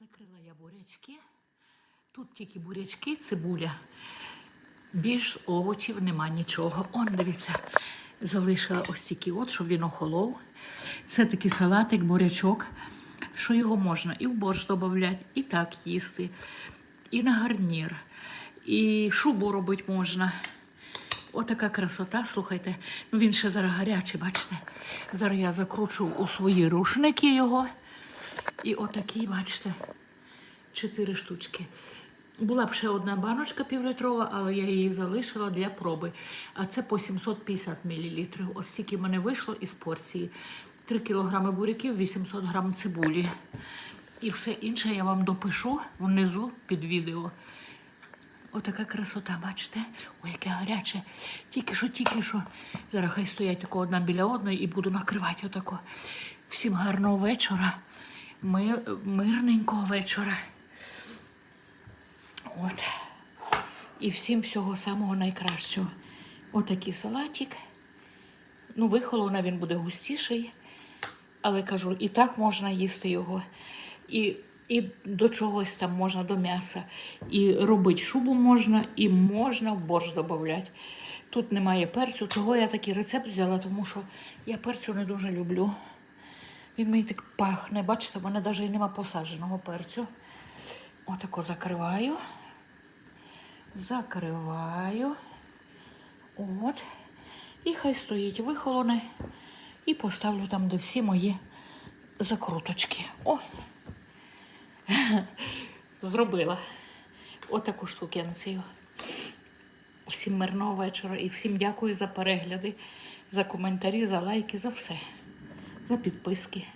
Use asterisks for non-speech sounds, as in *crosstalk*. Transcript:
Закрила я бурячки. Тут тільки бурячки, цибуля. Більш овочів нема нічого. Он, дивіться, залишила ось тільки от, щоб він охолов. Це такий салатик, бурячок, що його можна і в борщ додати, і так їсти, і на гарнір, і шубу робити можна. Отака красота, слухайте. Ну він ще зараз гарячий, бачите? Зараз я закручу у свої рушники його. І отакий, бачите, чотири штучки. Була б ще одна баночка півлітрова, але я її залишила для проби. А це по 750 мл. Ось стільки мене вийшло із порції. 3 кг буряків, 800 г цибулі. І все інше я вам допишу внизу під відео. Отака красота, бачите? Ой, яке гаряче. Тільки що, тільки що. Зараз хай стоять одна біля одної і буду накривати отако. Всім гарного вечора. Ми, мирненького вечора. От. І всім всього самого найкращого. Отакий салатик. Ну, вихолона він буде густіший. Але кажу, і так можна їсти його. І, і до чогось там можна, до м'яса. І робити шубу можна, і можна в борщ додати. Тут немає перцю. Чого я такий рецепт взяла? Тому що я перцю не дуже люблю. Він мені так пахне. Бачите, в мене навіть нема посадженого перцю. Отако закриваю. Закриваю. От. І хай стоїть вихолоне. І поставлю там, де всі мої закруточки. О! *laughs* Зробила отаку штукенцію. Всім мирного вечора і всім дякую за перегляди, за коментарі, за лайки, за все, за підписки.